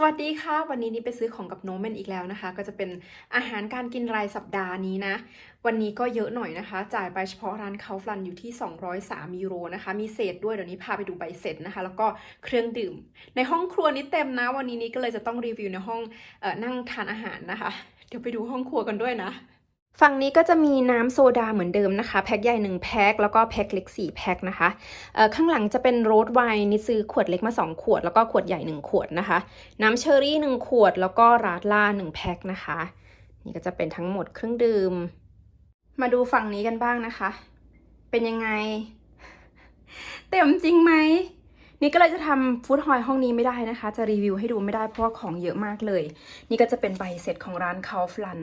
สวัสดีค่ะ วันนี้นี่ไปซื้อของกับโนแมนอีกแล้วนะคะ ก็จะเป็นอาหารการกินรายสัปดาห์นี้นะ วันนี้ก็เยอะหน่อยนะคะ จ่ายไปเฉพาะร้านเขาฟลันอยู่ที่ 203 ยูโรนะคะ มีเศษด้วยเดี๋ยวนี้พาไปดูใบเสร็จนะคะ แล้วก็เครื่องดื่ม ในห้องครัวนี้เต็มนะ วันนี้นี่ก็เลยจะต้องรีวิวในห้องออนั่งทานอาหารนะคะ เดี๋ยวไปดูห้องครัวกันด้วยนะ ฝั่งนี้ก็จะมีน้ำโซดาเหมือนเดิมนะคะ แพ็คใหญ่ 1 แพ็คแล้วก็แพ็คเล็ก 4 แพ็คนะคะข้างหลังจะเป็นโรสไวน์นี่ซื้อขวดเล็กมา 2 ขวด แล้วก็ขวดใหญ่ 1 ขวดนะคะ น้ำเชอรี่ 1 ขวด แล้วก็ราดล่า 1 แพ็คนะคะ นี่ก็จะเป็นทั้งหมดเครื่องดื่ม มาดูฝั่งนี้กันบ้างนะคะ เป็นยังไง เต็มจริงไหมนี่ก็เลยจะทำฟู้ดฮอยห้องนี้ไม่ได้นะคะ จะรีวิวให้ดูไม่ได้เพราะของเยอะมากเลย นี่ก็จะเป็นใบเสร็จของร้านคาฟลัน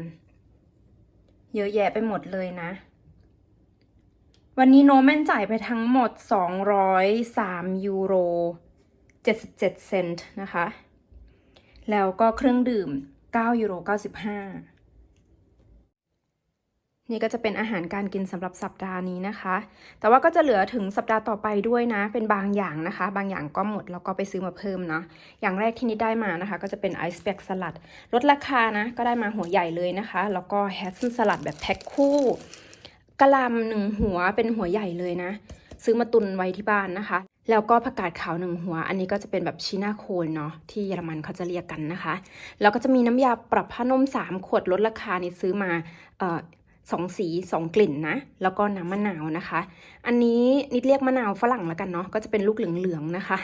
เยอะแยะไปหมดเลยนะ วันนี้โนแมนจ่ายไปทั้งหมด 203 ยูโร 77 เซนต์นะคะ แล้วก็เครื่องดื่ม 9 ยูโร 95 นี่ก็จะเป็นอาหารการกินสำหรับสัปดาห์นี้นะคะ แต่ว่าก็จะเหลือถึงสัปดาห์ต่อไปด้วยนะ เป็นบางอย่างนะคะ บางอย่างก็หมดแล้วก็ไปซื้อมาเพิ่มเนาะ อย่างแรกที่นิดได้มานะคะ ก็จะเป็นไอซ์แบกสลัด ลดราคานะ ก็ได้มาหัวใหญ่เลยนะคะ แล้วก็แฮซสลัดแบบแพ็คคู่กะลำหนึ่งหัวเป็นหัวใหญ่เลยนะ ซื้อมาตุนไว้ที่บ้านนะคะ แล้วก็ผักกาดขาวหนึ่งหัว อันนี้ก็จะเป็นแบบชีนาโคนเนาะที่เยอรมันเขาจะเรียกกันนะคะ แล้วก็จะมีน้ำยาปรับผ้านุ่มสามขวดลดราคานี่ซื้อมาเอ่อ สองสีสองกลิ่นนะ แล้วก็น้ำมะนาวนะคะ อันนี้นิดเรียกมะนาวฝรั่งแล้วกันเนาะก็จะเป็นลูกเหลืองๆนะคะ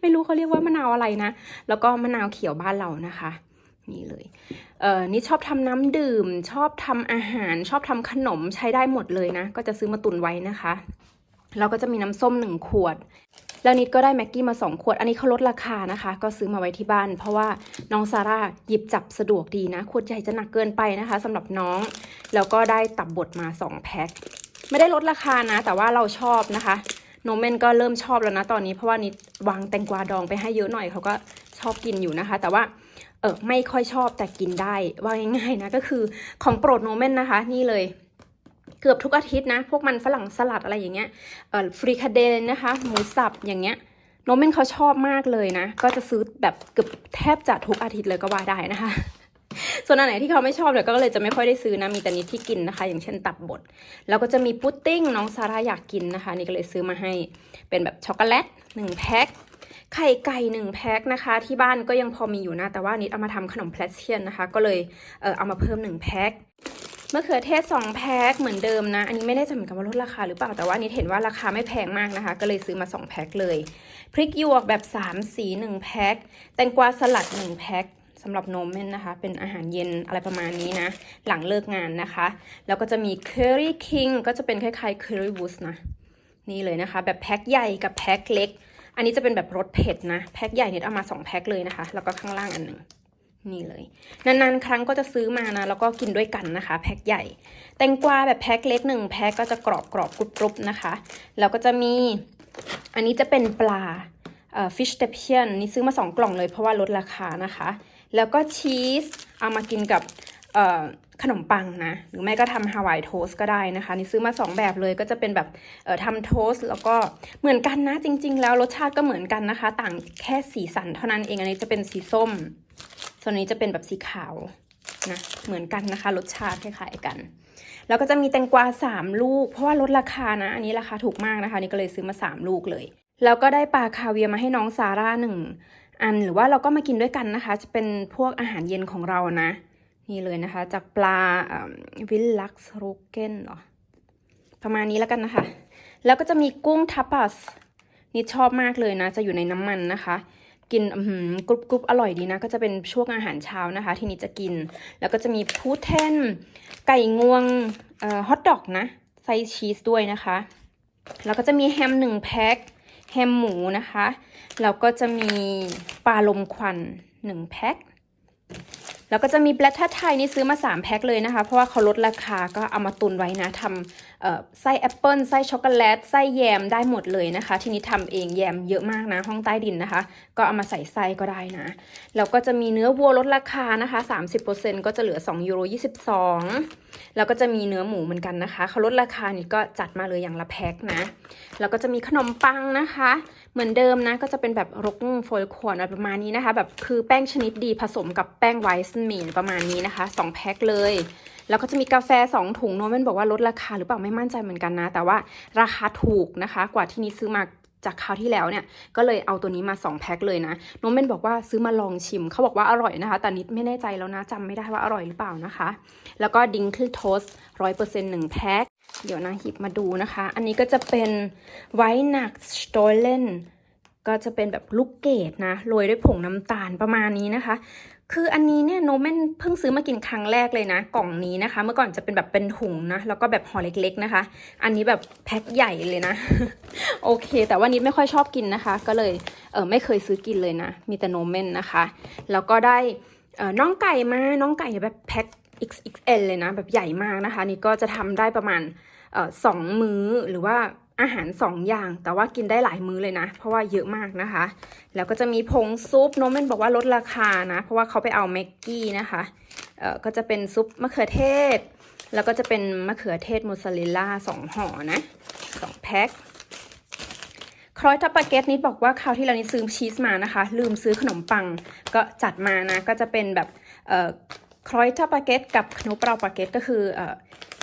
ไม่รู้เขาเรียกว่ามะนาวอะไรนะ แล้วก็มะนาวเขียวบ้านเรานะคะนี่เลย เอ่อ นี่ชอบทำน้ำดื่ม ชอบทำอาหาร ชอบทำขนมใช้ได้หมดเลยนะ ก็จะซื้อมาตุนไว้นะคะ แล้วก็จะมีน้ำส้มหนึ่งขวด แล้วนิดก็ได้แม็กกี้มาสองขวด อันนี้เขาลดราคานะคะ ก็ซื้อมาไว้ที่บ้าน เพราะว่าน้องซาร่าหยิบจับสะดวกดีนะ ขวดใหญ่จะหนักเกินไปนะคะสำหรับน้อง แล้วก็ได้ตับบดมาสองแพ็ค ไม่ได้ลดราคานะ แต่ว่าเราชอบนะคะโนเมนก็เริ่มชอบแล้วนะตอนนี้เพราะว่านิดวางแตงกวาดองไปให้เยอะหน่อยเขาก็ชอบกินอยู่นะคะ แต่ว่าเออไม่ค่อยชอบแต่กินได้ว่าง่ายๆนะก็คือของโปรดโนเมนนะคะ นี่เลย เกือบทุกอาทิตย์นะ พวกมันฝรั่งสลัดอะไรอย่างเงี้ยเออฟรีคาเดนนะคะหมูสับอย่างเงี้ยโนเมนเขาชอบมากเลยนะ ก็จะซื้อแบบเกือบแทบจะทุกอาทิตย์เลยก็ว่าได้นะคะ ส่วนอันไหนที่เขาไม่ชอบเนี่ยก็เลยจะไม่ค่อยได้ซื้อนะ มีแต่นิดที่กินนะคะ อย่างเช่นตับบด แล้วก็จะมีพุดดิ้งน้องซาร่าอยากกินนะคะ นี่ก็เลยซื้อมาให้ เป็นแบบช็อกโกแลตหนึ่งแพ็ค ไข่ไก่หนึ่งแพ็คนะคะ ที่บ้านก็ยังพอมีอยู่นะ แต่ว่านิดเอามาทำขนมแพลเชียนนะคะ ก็เลยเออเอามาเพิ่มหนึ่งแพ็ค มะเขือเทศ 2 แพ็คเหมือนเดิมนะ อันนี้ไม่ได้จะเหมือนกับว่าลดราคาหรือเปล่า แต่ว่านิดเห็นว่าราคาไม่แพงมากนะคะ ก็เลยซื้อมา 2 แพ็คเลย พริกหยวกแบบ 3 สี 1 แพ็ค แตงกวาสลัด 1 แพ็คสำหรับโนมเมนนะคะ เป็นอาหารเย็นอะไรประมาณนี้นะ หลังเลิกงานนะคะ แล้วก็จะมี Curry King ก็จะเป็นคล้ายๆ Curry w u r s t นะ นี่เลยนะคะ แบบแพ็คใหญ่กับแพ็คเล็ก อันนี้จะเป็นแบบรสเผ็ดนะ แพ็คใหญ่เนี่ยเอามา 2 แพ็คเลยนะคะ แล้วก็ข้างล่างอันหนึ่ง นี่เลย นานๆ ครั้งก็จะซื้อมานะ แล้วก็กินด้วยกันนะคะ แพ็คใหญ่ แตงกวาแบบแพ็คเล็กหนึ่งแพ็คก็จะกรอบกรอบกรุบๆนะคะ แล้วก็จะมีอันนี้จะเป็นปลาเอ่อ fish t e p i o n นี่ซื้อมา 2 กล่องเลยเพราะว่าลดราคานะคะ แล้วก็ชีสเอามากินกับเอ่อขนมปังนะ หรือไม่ก็ทำฮาวายโทสก็ได้นะคะ นี่ซื้อมา 2 แบบเลยก็จะเป็นแบบเอ่อทำโทสแล้วก็เหมือนกันนะจริง ๆ แล้วรสชาติก็เหมือนกันนะคะ ต่างแค่สีสันเท่านั้นเองอันนี้จะเป็นสีส้ม ส่วนนี้จะเป็นแบบสีขาวนะเหมือนกันนะคะ รสชาติคล้ายๆกัน แล้วก็จะมีแตงกวา 3 ลูก เพราะว่าลดราคานะ อันนี้ราคาถูกมากนะคะ นี่ก็เลยซื้อมา 3 ลูกเลย แล้วก็ได้ปลาคาเวียมาให้น้องซาร่าหนึ่งอันหรือว่าเราก็มากินด้วยกันนะคะ จะเป็นพวกอาหารเย็นของเรานะ นี่เลยนะคะ จากปลาวิลลักซ์โรเกนเหรอประมาณนี้แล้วกันนะคะ แล้วก็จะมีกุ้งทัพปัสนี่ชอบมากเลยนะ จะอยู่ในน้ำมันนะคะ กินกรุบกรุบอร่อยดีนะ ก็จะเป็นช่วงอาหารเช้านะคะ ที่นี้จะกิน แล้วก็จะมีพูเทนไก่งวงฮอทดอกนะไซชีสด้วยนะคะ แล้วก็จะมีแฮมหนึ่งแพ็คแฮมหมูนะคะ แล้วก็จะมีปลาลมควันหนึ่งแพ็ค แล้วก็จะมีแบล็ทไทยนี่ซื้อมา 3 แพ็คเลยนะคะ เพราะว่าเขาลดราคาก็เอามาตุนไว้นะทำไส้แอปเปิลไส้ช็อกโกแลตไส้แยมได้หมดเลยนะคะ ทีนี้ทำเองแยมเยอะมากนะ ห้องใต้ดินนะคะ ก็เอามาใส่ไส้ก็ได้นะ แล้วก็จะมีเนื้อวัวลดราคานะคะ 30%ก็จะเหลือ2ยูโร22 แล้วก็จะมีเนื้อหมูเหมือนกันนะคะเขาลดราคานี่ก็จัดมาเลยอย่างละแพ็คนะ แล้วก็จะมีขนมปังนะคะ เหมือนเดิมนะก็จะเป็นแบบรกโฟลขวดอะไรประมาณนี้นะคะ แบบคือแป้งชนิดดีผสมกับแป้งไวซ์มีนประมาณนี้นะคะสองแพ็คเลย แล้วก็จะมีกาแฟ 2 ถุงโนเมนบอกว่าลดราคาหรือเปล่าไม่มั่นใจเหมือนกันนะ แต่ว่าราคาถูกนะคะ กว่าที่นี้ซื้อมาจากคราวที่แล้วเนี่ยก็เลยเอาตัวนี้มา 2 แพ็คเลยนะโนเมนบอกว่าซื้อมาลองชิม เขาบอกว่าอร่อยนะคะ แต่นิดไม่แน่ใจแล้วนะจำไม่ได้ว่าอร่อยหรือเปล่านะคะ แล้วก็ดิงคิลโทสร้อยเปอร์เซ็นต์หนึ่งแพ็ค เดี๋ยวนะหยิบมาดูนะคะ อันนี้ก็จะเป็นไวท์นักสโตเลนก็จะเป็นแบบลูกเกดนะโรยด้วยผงน้ำตาลประมาณนี้นะคะ คืออันนี้เนี่ยโนเมนเพิ่งซื้อมากินครั้งแรกเลยนะ กล่องนี้นะคะ เมื่อก่อนจะเป็นแบบเป็นถุงนะ แล้วก็แบบห่อเล็กๆนะคะ อันนี้แบบแพ็คใหญ่เลยนะ โอเค แต่ว่านิดไม่ค่อยชอบกินนะคะ ก็เลยเออไม่เคยซื้อกินเลยนะ มีแต่โนเมนนะคะ แล้วก็ได้เออน้องไก่มา น้องไก่แบบแพ็ค XXL เลยนะ แบบใหญ่มากนะคะ นี่ก็จะทำได้ประมาณออสองมื้อหรือว่าอาหารสองอย่าง แต่ว่ากินได้หลายมื้อเลยนะ เพราะว่าเยอะมากนะคะ แล้วก็จะมีผงซุปโนเมนบอกว่าลดราคานะ เพราะว่าเขาไปเอาแม็กกี้นะคะเออก็จะเป็นซุปมะเขือเทศ แล้วก็จะเป็นมะเขือเทศมอสซาเรลล่าสองห่อนะสองแพ็คครอยทับปาเกตนิดบอกว่าคราวที่เรานี่ซื้อชีสมานะคะ ลืมซื้อขนมปังก็จัดมานะ ก็จะเป็นแบบเออ ครอยท่าปาเกตกับขนมเปราปาเกตก็คือเอ่อ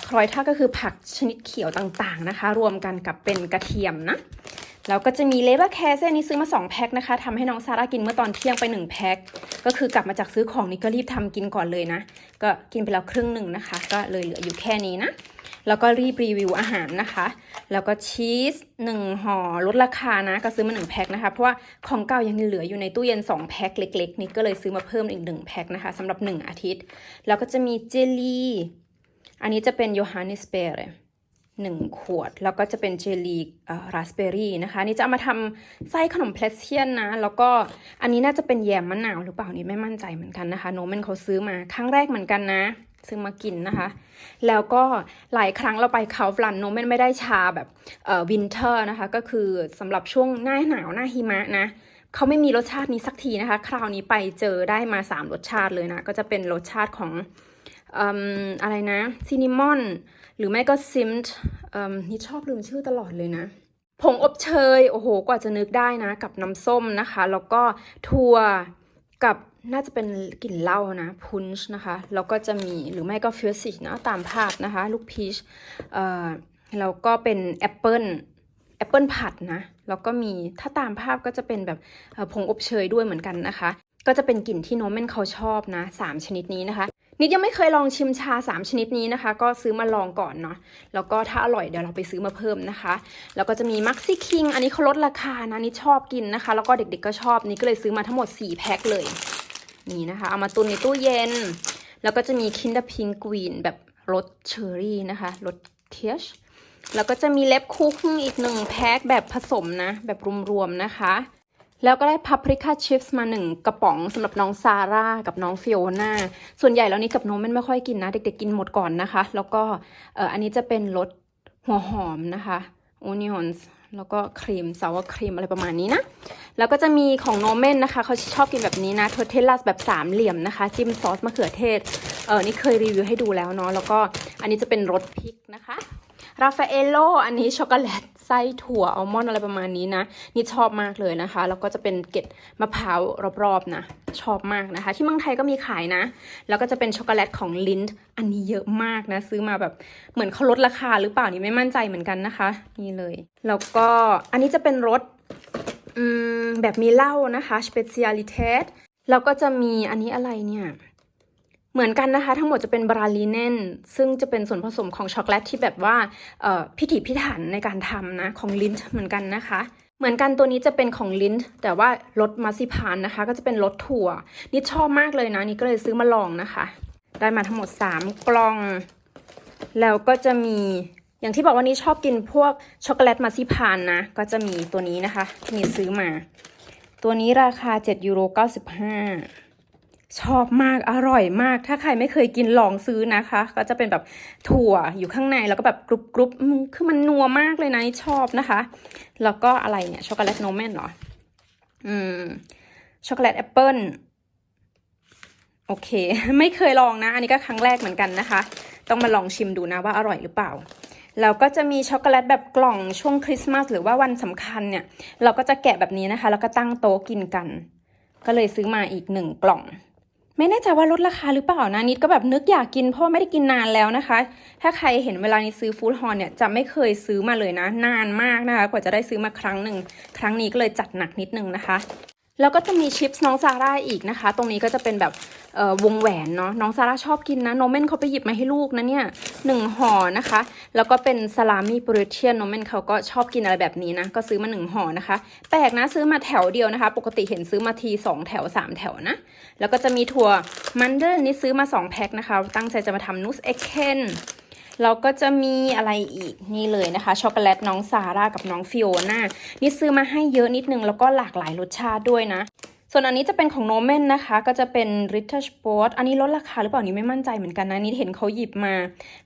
ครอยท่าก็คือผักชนิดเขียวต่างๆนะคะ รวมกันกับเป็นกระเทียมนะแล้วก็จะมีเลเวอร์แคร์เซนนี้ซื้อมา 2 แพ็คนะคะทำให้น้องซาร่ากินเมื่อตอนเที่ยงไป 1 แพ็ค ก็คือกลับมาจากซื้อของนี่ก็รีบทำกินก่อนเลยนะ ก็กินไปแล้วครึ่งหนึ่งนะคะ ก็เลยเหลืออยู่แค่นี้นะ แล้วก็รีบรีวิวอาหารนะคะ แล้วก็ชีส1ห่อลดราคานะ ก็ซื้อมา1แพ็คนะคะ เพราะว่าของเก่ายังเหลืออยู่ในตู้เย็น2แพ็คเล็ก ๆ นี่ก็เลยซื้อมาเพิ่มอีก1แพ็คนะคะสำหรับ1อาทิตย์ แล้วก็จะมีเจลลี่ อันนี้จะเป็นโยฮันนิสเปร์หนึ่งขวด แล้วก็จะเป็นเจลลี่ราสเบอร์รี่นะคะ นี่จะเอามาทำไส้ขนมเพลสเทียนนะ แล้วก็อันนี้น่าจะเป็นแยมมะนาวหรือเปล่านี่ไม่มั่นใจเหมือนกันนะคะ โนเมนเขาซื้อมาครั้งแรกเหมือนกันนะ ซื้อมากินนะคะ แล้วก็หลายครั้งเราไปเขาฟลันโนเมนไม่ได้ชาแบบเอ่อวินเทอร์นะคะ ก็คือสำหรับช่วงหน้าหนาวหน้าหิมะนะเขาไม่มีรสชาตินี้สักทีนะคะ คราวนี้ไปเจอได้มา 3 รสชาติเลยนะ ก็จะเป็นรสชาติของออะไรนะซินนามอน หรือไม่ก็ซิมต์นี่ชอบลืมชื่อตลอดเลยนะ ผงอบเชย โอ้โห กว่าจะนึกได้นะ กับน้ำส้มนะคะ แล้วก็ถั่ว กับน่าจะเป็นกลิ่นเหล้านะพุนช์นะคะ แล้วก็จะมีหรือไม่ก็ฟิวสินะตามภาพนะคะ ลูกพีชเอ่อแล้วก็เป็นแอปเปิลแอปเปิลผัดนะ แล้วก็มีถ้าตามภาพก็จะเป็นแบบผงอบเชยด้วยเหมือนกันนะคะ ก็จะเป็นกลิ่นที่โนเมนเขาชอบนะสามชนิดนี้นะคะ นิดยังไม่เคยลองชิมชา 3 ชนิดนี้นะคะ ก็ซื้อมาลองก่อนเนาะแล้วก็ถ้าอร่อยเดี๋ยวเราไปซื้อมาเพิ่มนะคะ แล้วก็จะมีมักซี่คิงอันนี้เขาลดราคานะนี่ชอบกินนะคะ แล้วก็เด็กๆก็ชอบนี่ก็เลยซื้อมาทั้งหมด 4 แพ็คเลยนี่นะคะ เอามาตุนในตู้เย็น แล้วก็จะมีคินเดอร์พิงกวีนแบบรสเชอร์รี่นะคะรสเคียชแล้วก็จะมีเล็บคุกอีกหนึ่งแพ็คแบบผสมนะ แบบรวมๆนะคะ แล้วก็ได้พับริคาชิพส์มาหนึ่งกระป๋องสำหรับน้องซาร่ากับน้องฟิโอนาส่วนใหญ่แล้วนี้กับนมมันไม่ค่อยกินนะ เด็กๆกินหมดก่อนนะคะ แล้วก็อันนี้จะเป็นรสหัวหอมนะคะโอนิออนส์แล้วก็ครีมซาวครีมอะไรประมาณนี้นะ แล้วก็จะมีของโนเมนนะคะเขาชอบกินแบบนี้นะเทอร์เทลลัสแบบสามเหลี่ยมนะคะ จิ้มซอสมะเขือเทศ เออนี่เคยรีวิวให้ดูแล้วเนาะแล้วก็อันนี้จะเป็นรสพริกนะคะราฟาเอโลอันนี้ช็อกโกแลต ไส้ถั่วอัลมอนด์อะไรประมาณนี้นะนี่ชอบมากเลยนะคะ แล้วก็จะเป็นเกล็ดมะพร้าวรอบๆนะชอบมากนะคะ ที่เมืองไทยก็มีขายนะ แล้วก็จะเป็นช็อกโกแลตของลินอันนี้เยอะมากนะ ซื้อมาแบบเหมือนเขาลดราคาหรือเปล่านี่ไม่มั่นใจเหมือนกันนะคะ นี่เลย แล้วก็อันนี้จะเป็นรสอืมแบบมีเหล้านะคะ specialitet แล้วก็จะมีอันนี้อะไรเนี่ย เหมือนกันนะคะ ทั้งหมดจะเป็นบราลีเนนซึ่งจะเป็นส่วนผสมของช็อกโกแลตที่แบบว่าพิถีพิถันในการทำนะของลินเหมือนกันนะคะ เหมือนกันตัวนี้จะเป็นของลินแต่ว่ารสมาซิพานนะคะ ก็จะเป็นรสถั่วนี่ชอบมากเลยนะนี่ก็เลยซื้อมาลองนะคะ ได้มาทั้งหมด 3 กล่อง แล้วก็จะมีอย่างที่บอกว่านี่ชอบกินพวกช็อกโกแลตมาซิพานนะก็จะมีตัวนี้นะคะที่นี่ซื้อมา ตัวนี้ราคา7ยูโร95 ชอบมากอร่อยมาก ถ้าใครไม่เคยกินลองซื้อนะคะ ก็จะเป็นแบบถั่วอยู่ข้างในแล้วก็แบบกรุบกรุบคือมันนัวมากเลยนะชอบนะคะ แล้วก็อะไรเนี่ยช็อกโกแลตโนแมนเหรออืมช็อกโกแลตแอปเปิลโอเค ไม่เคยลองนะ อันนี้ก็ครั้งแรกเหมือนกันนะคะ ต้องมาลองชิมดูนะว่าอร่อยหรือเปล่าแล้วก็จะมีช็อกโกแลตแบบกล่องช่วงคริสต์มาสหรือว่าวันสำคัญเนี่ย เราก็จะแกะแบบนี้นะคะ แล้วก็ตั้งโต๊ะกินกัน ก็เลยซื้อมาอีกหนึ่งกล่อง ไม่แน่ใจว่าลดราคาหรือเปล่านะนิดก็แบบนึกอยากกินเพราะไม่ได้กินนานแล้วนะคะ ถ้าใครเห็นเวลานี้ซื้อฟู้ดฮอลเนี่ยจะไม่เคยซื้อมาเลยนะ นานมากนะคะ กว่าจะได้ซื้อมาครั้งหนึ่งครั้งนี้ก็เลยจัดหนักนิดนึงนะคะ แล้วก็จะมีชิปส์น้องซาร่าอีกนะคะ ตรงนี้ก็จะเป็นแบบ วงแหวนเนาะน้องซาร่าชอบกินนะโนเมนเขาไปหยิบมาให้ลูกนะเนี่ยหนึ่งห่อนะคะ แล้วก็เป็นสลามี่โปรเทียนโนเมนเขาก็ชอบกินอะไรแบบนี้นะ ก็ซื้อมาหนึ่งห่อนะคะ แปลกนะซื้อมาแถวเดียวนะคะ ปกติเห็นซื้อมาทีสองแถวสามแถวนะ แล้วก็จะมีถั่วมันเดอร์นี่ซื้อมาสองแพ็คนะคะ ตั้งใจจะมาทำนุสเอ็กเคนแล้วก็จะมีอะไรอีกนี่เลยนะคะ ช็อกโกแลตน้องซาร่ากับน้องฟิโอน่านี่ซื้อมาให้เยอะนิดนึง แล้วก็หลากหลายรสชาติด้วยนะ ส่วนอันนี้จะเป็นของโนเมนนะคะ ก็จะเป็น Ritter Sport อันนี้ลดราคาหรือเปล่านี่ไม่มั่นใจเหมือนกันนะนี่เห็นเขาหยิบมา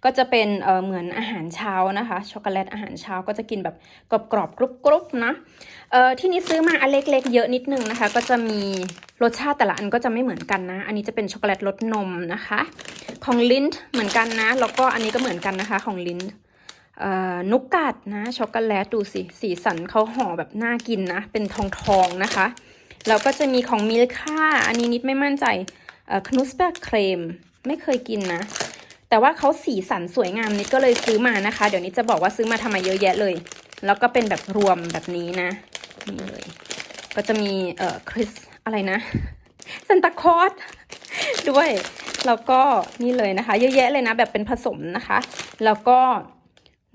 ก็จะเป็นเเหมือนอาหารเช้านะคะช็อกโกแลตอาหารเช้าก็จะกินแบบกรอบๆกรุบๆนะเออที่นี้ซื้อมาอันเล็กๆเยอะนิดนึงนะคะ ก็จะมีรสชาติแต่ละอันก็จะไม่เหมือนกันนะ อันนี้จะเป็นช็อกโกแลตรสนมนะคะ ของลินเหมือนกันนะแล้วก็อันนี้ก็เหมือนกันนะคะของลินเอ่อนุกกัดนะช็อกโกแลตดูสิสีสันเขาห่อแบบน่ากินนะ เป็นทองทองๆนะคะ แล้วก็จะมีของมิลค่า อันนี้นิดไม่มั่นใจคนุสเบร์เครมไม่เคยกินนะ แต่ว่าเขาสีสันสวยงามนิดก็เลยซื้อมานะคะ เดี๋ยวนี้จะบอกว่าซื้อมาทำไมเยอะแยะเลย แล้วก็เป็นแบบรวมแบบนี้นะนี่เลย ก็จะมีเอ่อคริสอะไรนะซันตาคอสด้วยแล้วก็นี่เลยนะคะ เยอะแยะเลยนะแบบเป็นผสมนะคะ แล้วก็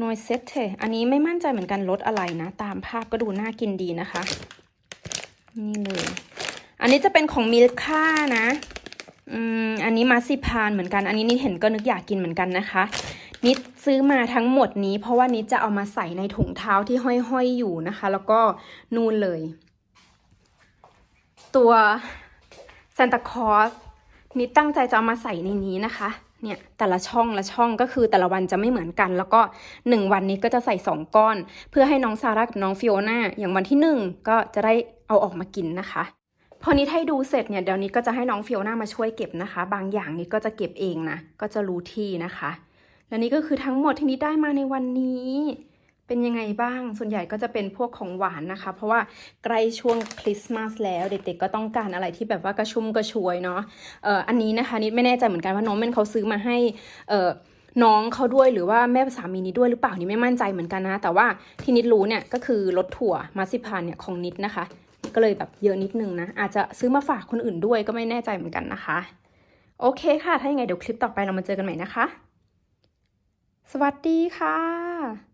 นอยเซตเทอันนี้ไม่มั่นใจเหมือนกันรสอะไรนะ ตามภาพก็ดูน่ากินดีนะคะ นี่เลย นนี้จะเป็นของมิลค่านะ อืม อันนี้มาซิพานเหมือนกัน อันนี้นิดเห็นก็นึกอยากกินเหมือนกันนะคะ นิดซื้อมาทั้งหมดนี้ เพราะว่านิดจะเอามาใส่ในถุงเท้าที่ห้อยๆอยู่นะคะ แล้วก็นูนเลย ตัวซานตาคอสนิดตั้งใจจะเอามาใส่ในนี้นะคะ เนี่ยแต่ละช่องละช่องก็คือแต่ละวันจะไม่เหมือนกัน แล้วก็หนึ่งวันนี้ก็จะใส่สองก้อน เพื่อให้น้องซาร่ากับน้องฟิโอนาอย่างวันที่หนึ่งก็จะได้เอาออกมากินนะคะ พอนิดให้ดูเสร็จเนี่ยเดี๋ยวนี้ก็จะให้น้องฟิโอนามาช่วยเก็บนะคะ บางอย่างนิดก็จะเก็บเองนะ ก็จะรู้ที่นะคะ และนี่ก็คือทั้งหมดที่นิดได้มาในวันนี้ เป็นยังไงบ้าง ส่วนใหญ่ก็จะเป็นพวกของหวานนะคะ เพราะว่าใกล้ช่วงคริสต์มาสแล้ว เด็กๆก็ต้องการอะไรที่แบบว่ากระชุ่มกระชวยเนาะเอ่ออันนี้นะคะนิดไม่แน่ใจเหมือนกันว่าน้องเมนเขาซื้อมาให้เอ่อน้องเขาด้วยหรือว่าแม่สามีนี้ด้วยหรือเปล่านี่ไม่มั่นใจเหมือนกันนะ แต่ว่าที่นิดรู้เนี่ยก็คือรสถั่วมาซิพานเนี่ยของนิดนะคะ ก็เลยแบบเยอะนิดนึงนะ อาจจะซื้อมาฝากคนอื่นด้วยก็ไม่แน่ใจเหมือนกันนะคะ โอเคค่ะ ถ้ายังไงเดี๋ยวคลิปต่อไปเรามาเจอกันใหม่นะคะ สวัสดีค่ะ